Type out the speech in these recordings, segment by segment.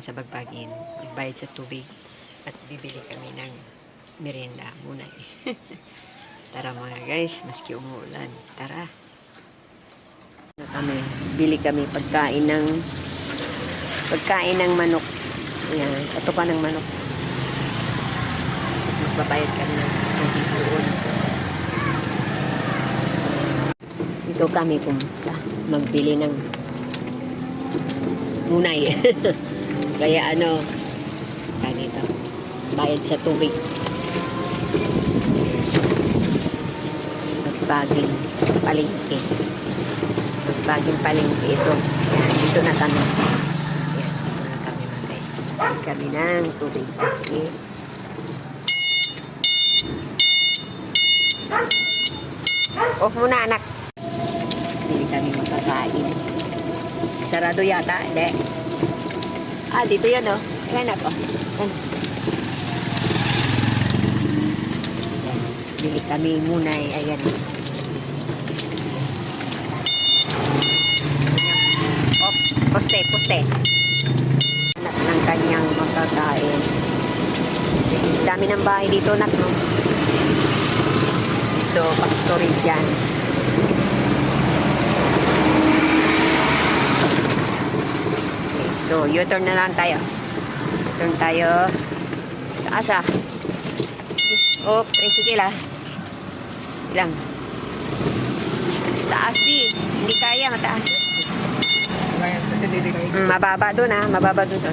sa Bagbagin. Magbayad sa tubig. At bibili kami ng merienda muna eh. Tara mga guys, maski umuulan. Tara. Kami, bili kami pagkain ng pagkain ng manok. Ayan, ito pa ng manok. Tapos magbabayad kami ng tubig doon. Dito kami pumunta. Magbili ng munay. Kaya ano, kaya dito, bayad sa tubig. Magbaging palengke. Magbaging palengke ito. Dito na kami. Dito na kami mga guys. Kami ng tubig. Okay. Off muna anak. Bili kami magkakain. Sarado yata, hindi. Ah, dito yan oh. Ayan ako. Ayan. Ayan. Bili kami muna eh. Ayan. Oh, poste, poste. Anak ng kanyang magkakain. Dami ng bahay dito, nak, no? Dito, factory dyan. Okay, so, U-turn na lang tayo. Turn tayo. Taas ah. Oh, tricycle ah. Ilang. Taas di. Hindi kaya, mataas. Kasi dito kami. Mm, mababa dun ah. Mababa dun sa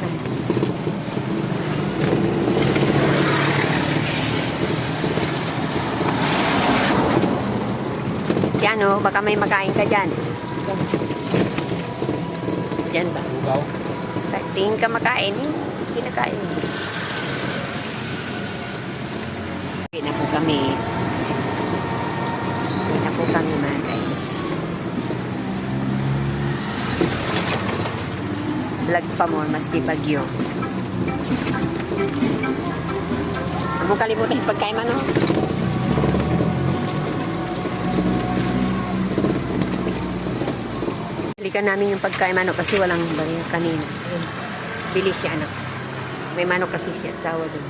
Yan oh, baka may makain ka dyan. Dyan ba? Bugaw. Sa tingin ka makain, mo. Uwi na po kami. Uwi na po kami mga guys. Vlog pa mo, maski bagyo. Huwag mo kalimutan yung pagkain man? Balikan namin yung pagkain manok kasi walang baril kanina. Bilis siya anak. May manok kasi siya, sawa dun.